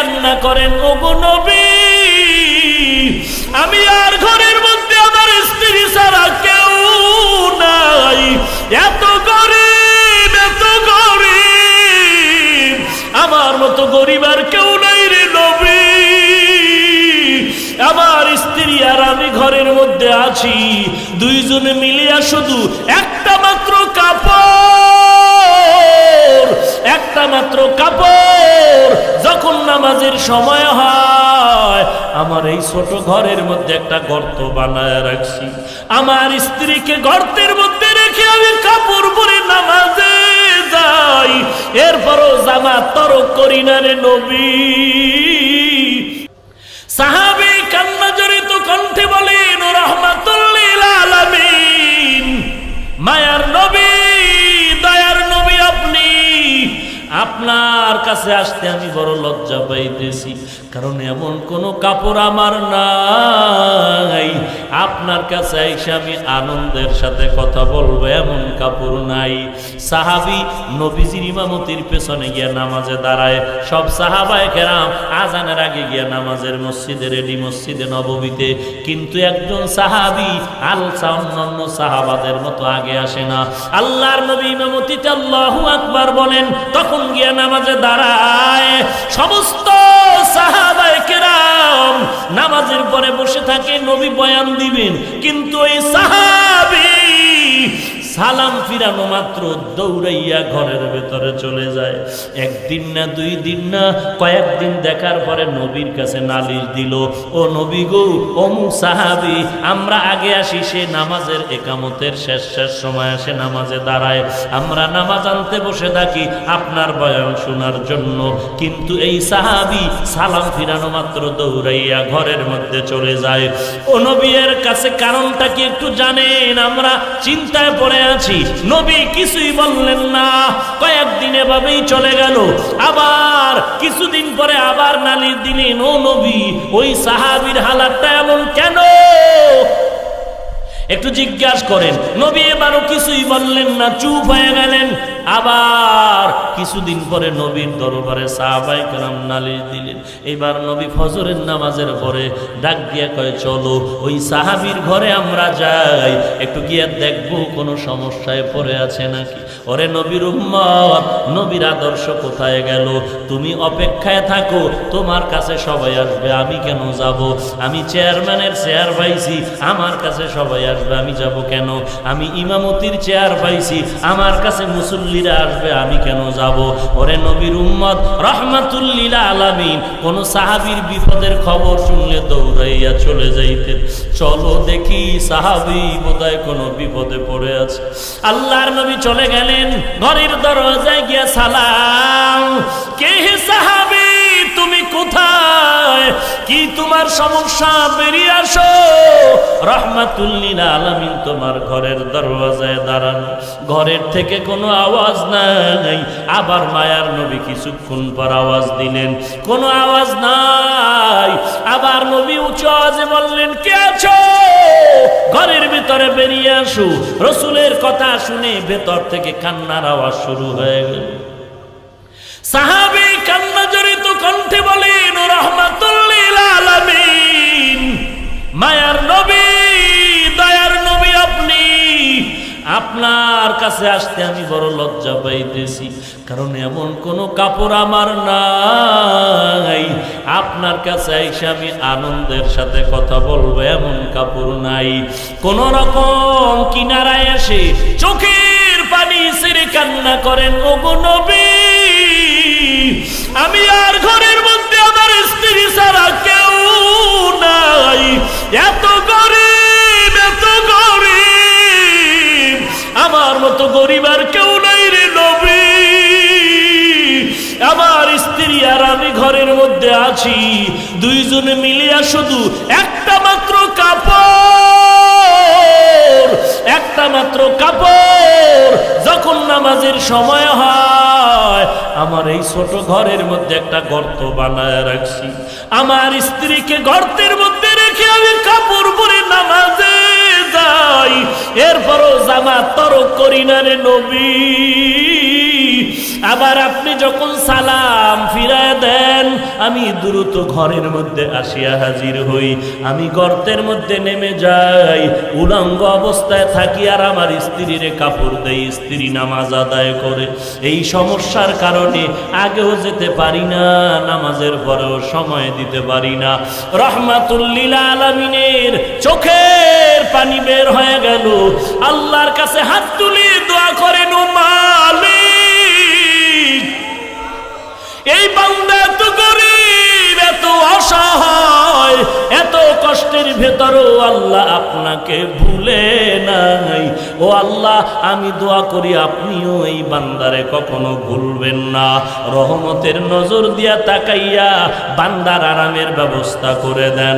কান্না করেন, ওগো নবী, আমি আর ঘরের মধ্যে আমার স্ত্রী ছাড়া কেউ নাই। এত গরিব এত গরিব, আমার মতো গরিব আর কেউ নাই রে নবী। আমার স্ত্রী আর আমি ঘরের মধ্যে আছি, দুইজনে মিলিয়া শুধু একটা মাত্র কাপড়। একটা মাত্র কাপড়। যখন নামাজের সময় হয়, আমার এই ছোট ঘরের মধ্যে একটা গর্ত বানায় রাখছি। আমার স্ত্রীকে গর্তের মধ্যে রেখে আমি কাপড় পরে নামাজে যাই। এরপরও জামা তরক করি না রে নবী। সাহাবি কান্না জড়িত কণ্ঠে বলেন রহমাতুল্লিল আলামিন। মায়ার আপনার কাছে আসতে আমি বড় লজ্জা পাইতেছি কারণ এমন কোনো কাপড় আমার নাই। আপনার কাছে এসে আমি আনন্দের সাথে কথা বলব, এমন কাপড় নাই। সাহাবি নবীজির ইমামতির পেছনে গিয়ে নামাজে দাঁড়ায়। সব সাহাবায় কেরাম আজানের আগে গিয়ে নামাজের মসজিদে, রেডি মসজিদে নববীতে কিন্তু একজন সাহাবি আলসা অন্যান্য সাহাবাদের মতো আগে আসে না। আল্লাহর নবী ইমামতিতে আল্লাহু আকবার বলেন, তখন গিয়ে নামাজে দাঁড়ায়। সমস্ত সাহাবায় কেরাম নামাজের পরে বসে থাকে, নবী বয়ান দিবেন। কিন্তু এই সাহাবি সালাম ফিরানো মাত্র দৌড়াইয়া ঘরের ভেতরে চলে যায়। একদিন না, দুই দিন না, কয়েকদিন দেখার পরে নবীর কাছে নালিশ দিল, ও নবী গো অমু সাহাবি আমরা আগে আসি, সে নামাজের একামতের শেষ শেষ সময় আসে নামাজে দাঁড়ায়। আমরা নামাজ আনতে বসে থাকি, আপনার বয়ান শোনার জন্য। কিন্তু এই সাহাবি সালাম ফিরানো মাত্র দৌড়াইয়া ঘরের মধ্যে চলে যায়। ও নবীর কাছে কারণটা কি একটু জানেন? আমরা চিন্তায় পড়ে আছি। নবী কিছুই বললেন না। কয়েকদিন এভাবেই চলে গেল। আবার কিছুদিন পরে আবার নালির দিলেন, ও নবী, ওই সাহাবির হালাতটা এমন কেন? একটু জিজ্ঞাসা করেন। নবী এবারও কিছুই বললেন না, চুপ হয়ে গেলেন। আবার কিছুদিন পরে নবীর দরবারে সাহাবাই কালাম নালিশ দিলেন। এবার নবী ফজরের নামাজের পরে ডাক দিয়া কয়, চলো, ওই সাহাবির ঘরে আমরা যাই। একটু গিয়ে দেখব কোনো সমস্যায় পড়ে আছে নাকি? ওরে নবীর উম্মত, নবীর আদর্শ কোথায় গেল? তুমি অপেক্ষায় থাকো, তোমার কাছে সবাই আসবে। আমি কেন যাব? আমি চেয়ারম্যানের চেয়ার পাইছি, আমার কাছে সবাই আসবে। আমি যাব কেন? আমি ইমামতির চেয়ার পাইছি, আমার কাছে মুসল্লিরা আসবে, আমি কেন যাব? ওরে নবীর উম্মত রহমাতুল্লিলা আলামিন, কোন সাহাবির বিপদের খবর শুনলে দৌড়াইয়া চলে যাইতেন। চলো দেখি সাহাবি বোধহয় কোনো বিপদে পড়ে আছে। আল্লাহর নবী চলে গেলেন, ঘরের দরজায় গিয়া সালাম। কে সাহাবি, তুমি কি তোমার সমস্যা? বেরিয়ে আসো। রহমাতুল্লিল আলামিন তোমার ঘরের দরওয়াজায় দাঁড়ানো। ঘরের থেকে কোনো আওয়াজ নাই। আবার মায়ার নবী কিছুক্ষণ পর আওয়াজ দিলেন। কোনো আওয়াজ নাই। আবার নবী উঁচু আওয়াজে বললেন, কে আছো? ঘরের ভিতরে বেরিয়ে আসো। রসুলের কথা শুনে ভেতর থেকে কান্নার আওয়াজ শুরু হয়ে গেল। সাহাবি কান্না জড়িত কণ্ঠে বলেন, ও মায়ার নবী, দয়ার নবী আপনি। আপনার কাছে আসতে আমি বড় লজ্জা পাইতেছি, কারণ এমন কোনো কাপড় আমার নাই। আপনার কাছে এসে আমি আনন্দের সাথে কথা বলব, এমন কাপড় নাই। কোন রকম কিনারায় এসে চোখের পানি সেরে কান্না করেন, ওগো নবী, আমি আর ঘরের স্ত্রী ছাড়া কেউ নাই। এত গরিব দুইজনে মিলিয়া শুধু একটা মাত্র কাপড়, একটা মাত্র কাপড়। যখন নামাজের সময় হয়, আমার এই ছোট ঘরের মধ্যে একটা গর্ত বানায় রাখছি। আমার স্ত্রীকে গর্তের মধ্যে রেখে আমি কাপড় পরে নামাজে যাই। এরপরও জামা তরক করি না রে নবী। আবার আপনি যখন সালাম ফিরায় দেন, আমি দ্রুত ঘরের মধ্যে আসিয়া হাজির হই। আমি গর্তের মধ্যে নেমে যাই, উলঙ্গ অবস্থায় থাকি আর আমার স্ত্রীর কাপড় দেই, স্ত্রী নামাজ আদায় করে। এই সমস্যার কারণে আগেও যেতে পারি না, নামাজের পরেও সময় দিতে পারি না। রহমাতুল্লিল আলমিনের চোখের পানি বের হয়ে গেল। আল্লাহর কাছে হাত তুলি দোয়া করেন ও কষ্টের ও আল্লাহ আপনাকে ভুলে নাই। ও আল্লাহ, আমি দোয়া করি আপনিও এই বান্দারে কখনো ভুলবেন না। রহমতের নজর দিয়া তাকাইয়া বান্দার আরামের ব্যবস্থা করে দেন।